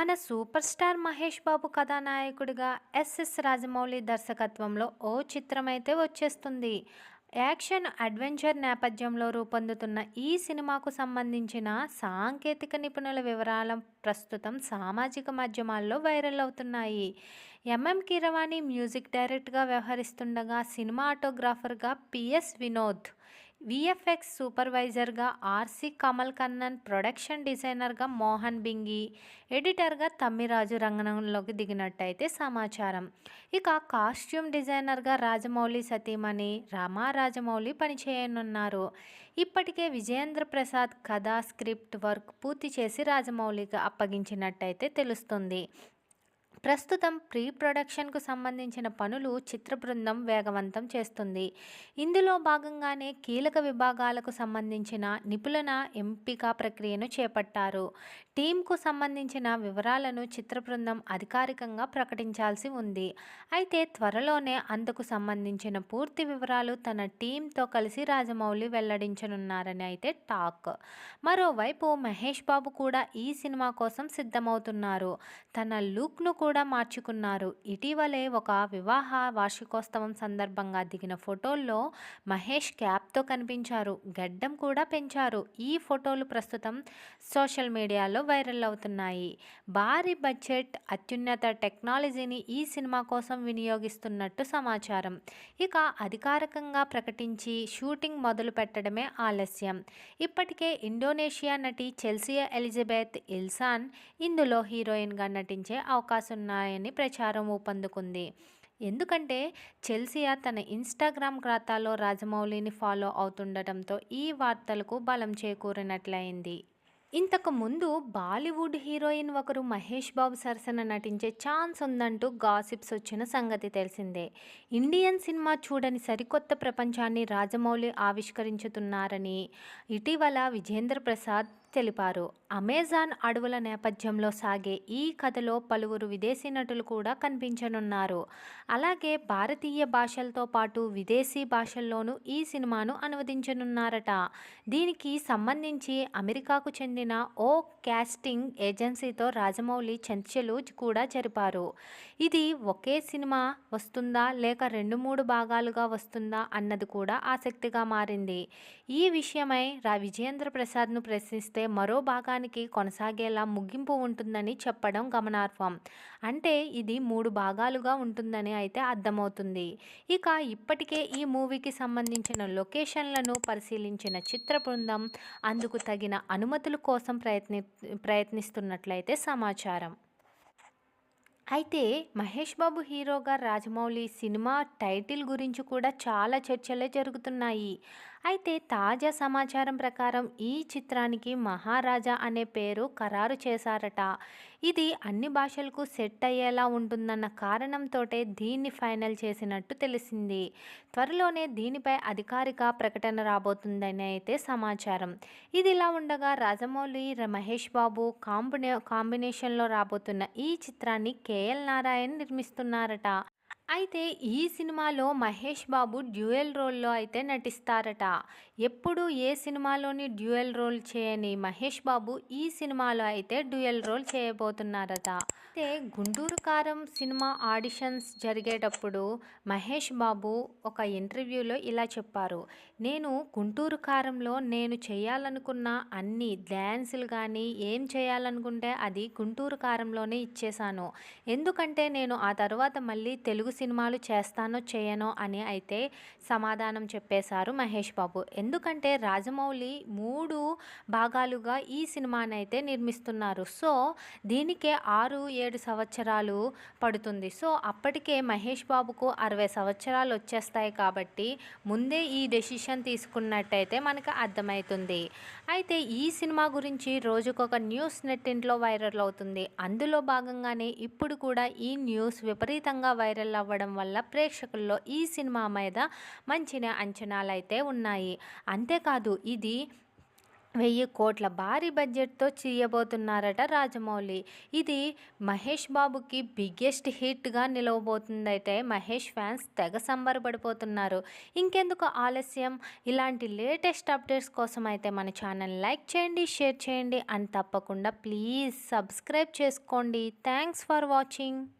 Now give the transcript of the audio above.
మన super star Mahesh Babu కథానాయకుడిగా SS Rajamouli దర్శకత్వంలో ఓ చిత్రమైతే వచ్చేస్తుంది. యాక్షన్ అడ్వెంచర్ నేపథ్యంలో రూపొందుతున్న ఈ సినిమాకు సంబంధించిన సాంకేతిక నిపుణుల వివరాల ప్రస్తుతం సామాజిక మాధ్యమాల్లో వైరల్ అవుతున్నాయి. ఎంఎం కీరవాణి మ్యూజిక్ డైరెక్ట్గా వ్యవహరిస్తుండగా సినిమాటోగ్రాఫర్గా PS Vinod VFX సూపర్వైజర్గా R C Kamal Kannan production డిజైనర్గా Mohan Bingi ఎడిటర్గా తమ్మిరాజు రంగంలోకి దిగినట్టయితే సమాచారం. ఇక కాస్ట్యూమ్ డిజైనర్గా రాజమౌళి సతీమణి రామా రాజమౌళి పనిచేయనున్నారు. ఇప్పటికే విజయేంద్ర ప్రసాద్ కథ స్క్రిప్ట్ వర్క్ పూర్తి చేసి రాజమౌళికి అప్పగించినట్టయితే తెలుస్తుంది. ప్రస్తుతం ప్రీ ప్రొడక్షన్కు సంబంధించిన పనులు చిత్ర బృందం వేగవంతం చేస్తుంది. ఇందులో భాగంగానే కీలక విభాగాలకు సంబంధించిన నిపుణుల ఎంపిక ప్రక్రియను చేపట్టారు. టీంకు సంబంధించిన వివరాలను చిత్ర బృందం అధికారికంగా ప్రకటించాల్సి ఉంది. అయితే త్వరలోనే అందుకు సంబంధించిన పూర్తి వివరాలు తన టీంతో కలిసి రాజమౌళి వెల్లడించనున్నారని అయితే టాక్. మరోవైపు మహేష్ బాబు కూడా ఈ సినిమా కోసం సిద్ధమవుతున్నారు. తన లుక్ను కూడా కూడా మార్చుకున్నారు. ఇటీవలే ఒక వివాహ వార్షికోత్సవం సందర్భంగా దిగిన ఫోటోల్లో మహేష్ క్యాప్తో కనిపించారు. గడ్డం కూడా పెంచారు. ఈ ఫోటోలు ప్రస్తుతం సోషల్ మీడియాలో వైరల్ అవుతున్నాయి. భారీ బడ్జెట్ అత్యున్నత టెక్నాలజీని ఈ సినిమా కోసం వినియోగిస్తున్నట్టు సమాచారం. ఇక అధికారికంగా ప్రకటించి షూటింగ్ మొదలు పెట్టడమే ఆలస్యం. ఇప్పటికే ఇండోనేషియా నటి చెల్సియా ఎలిజబెత్ ఇల్సాన్ ఇందులో హీరోయిన్గా నటించే అవకాశం చేస్తున్నాయని ప్రచారం ఊపందుకుంది. ఎందుకంటే చెల్సియా తన ఇన్స్టాగ్రామ్ ఖాతాలో రాజమౌళిని ఫాలో అవుతుండటంతో ఈ వార్తలకు బలం చేకూరినట్లయింది. ఇంతకు ముందు బాలీవుడ్ హీరోయిన్ ఒకరు మహేష్ బాబు సరసన నటించే ఛాన్స్ ఉందంటూ గాసిప్స్ వచ్చిన సంగతి తెలిసిందే. ఇండియన్ సినిమా చూడని సరికొత్త ప్రపంచాన్ని రాజమౌళి ఆవిష్కరించుతున్నారని ఇటీవల విజేంద్ర ప్రసాద్ తెలిపారు. అమెజాన్ అడవుల నేపథ్యంలో సాగే ఈ కథలో పలువురు విదేశీ నటులు కూడా కనిపించనున్నారు. అలాగే భారతీయ భాషలతో పాటు విదేశీ భాషల్లోనూ ఈ సినిమాను అనువదించనున్నారట. దీనికి సంబంధించి అమెరికాకు చెందిన ఓ క్యాస్టింగ్ ఏజెన్సీతో రాజమౌళి చర్చలు కూడా జరిపారు. ఇది ఒకే సినిమా వస్తుందా లేక రెండు మూడు భాగాలుగా వస్తుందా అన్నది కూడా ఆసక్తిగా మారింది. ఈ విషయమై రా విజయేంద్ర ప్రసాద్ను ప్రశ్నిస్తే మరో భాగానికి కొనసాగేలా ముగింపు ఉంటుందని చెప్పడం గమనార్హం. అంటే ఇది మూడు భాగాలుగా ఉంటుందని అయితే అర్థమవుతుంది. ఇక ఇప్పటికే ఈ మూవీకి సంబంధించిన లొకేషన్లను పరిశీలించిన చిత్ర బృందం అందుకు తగిన అనుమతుల కోసం ప్రయత్ని ప్రయత్నిస్తున్నట్లయితే సమాచారం. అయితే మహేష్ బాబు హీరోగా రాజమౌళి సినిమా టైటిల్ గురించి కూడా చాలా చర్చలే జరుగుతున్నాయి. అయితే తాజా సమాచారం ప్రకారం ఈ చిత్రానికి మహారాజా అనే పేరు ఖరారు చేశారట. ఇది అన్ని భాషలకు సెట్ అయ్యేలా ఉంటుందన్న కారణంతో దీన్ని ఫైనల్ చేసినట్టు తెలిసింది. త్వరలోనే దీనిపై అధికారిక ప్రకటన రాబోతుందని అయితే సమాచారం. ఇది ఇలా ఉండగా రాజమౌళి మహేష్ బాబు కాంబినే కాంబినేషన్లో రాబోతున్న ఈ చిత్రాన్ని కేఎల్ నారాయణ్ నిర్మిస్తున్నారట. అయితే ఈ సినిమాలో మహేష్ బాబు డ్యూయల్ రోల్లో అయితే నటిస్తారట. ఎప్పుడు ఏ సినిమాలోని డ్యూయల్ రోల్ చేయని మహేష్ బాబు ఈ సినిమాలో అయితే డ్యూయల్ రోల్ చేయబోతున్నారట. అయితే గుంటూరు కారం సినిమా ఆడిషన్స్ జరిగేటప్పుడు మహేష్ బాబు ఒక ఇంటర్వ్యూలో ఇలా చెప్పారు. నేను గుంటూరు కారంలో నేను చేయాలనుకున్న అన్ని డ్యాన్సులు కానీ ఏం చేయాలనుకుంటే అది గుంటూరు కారంలోనే ఇచ్చేశాను. ఎందుకంటే నేను ఆ తర్వాత మళ్ళీ తెలుగు సినిమాలు చేస్తానో చేయనో అని అయితే సమాధానం చెప్పేశారు మహేష్ బాబు. ఎందుకంటే రాజమౌళి మూడు భాగాలుగా ఈ సినిమాని అయితే నిర్మిస్తున్నారు. సో దీనికే ఆరు ఏడు సంవత్సరాలు పడుతుంది. సో అప్పటికే మహేష్ బాబుకు అరవై సంవత్సరాలు వచ్చేస్తాయి కాబట్టి ముందే ఈ డెసిషన్ తీసుకున్నట్టయితే మనకు అర్థమవుతుంది అయితే ఈ సినిమా గురించి రోజుకొక న్యూస్ నెట్టింట్లో వైరల్ అవుతుంది. అందులో భాగంగానే ఇప్పుడు కూడా ఈ న్యూస్ విపరీతంగా వైరల్ అవ్వడం వల్ల ప్రేక్షకుల్లో ఈ సినిమా మీద మంచి అంచనాలు అయితే ఉన్నాయి. అంతేకాదు ఇది వెయ్యి కోట్ల భారీ బడ్జెట్తో చేయబోతున్నారట రాజమౌళి. ఇది మహేష్ బాబుకి బిగ్గెస్ట్ హిట్గా నిలవబోతుందైతే మహేష్ ఫ్యాన్స్ తెగ సంబరపడిపోతున్నారు. ఇంకెందుకు ఆలస్యం? ఇలాంటి లేటెస్ట్ అప్డేట్స్ కోసం అయితే మన ఛానల్ లైక్ చేయండి షేర్ చేయండి. అండ్ తప్పకుండా ప్లీజ్ సబ్స్క్రైబ్ చేసుకోండి. Thanks for watching.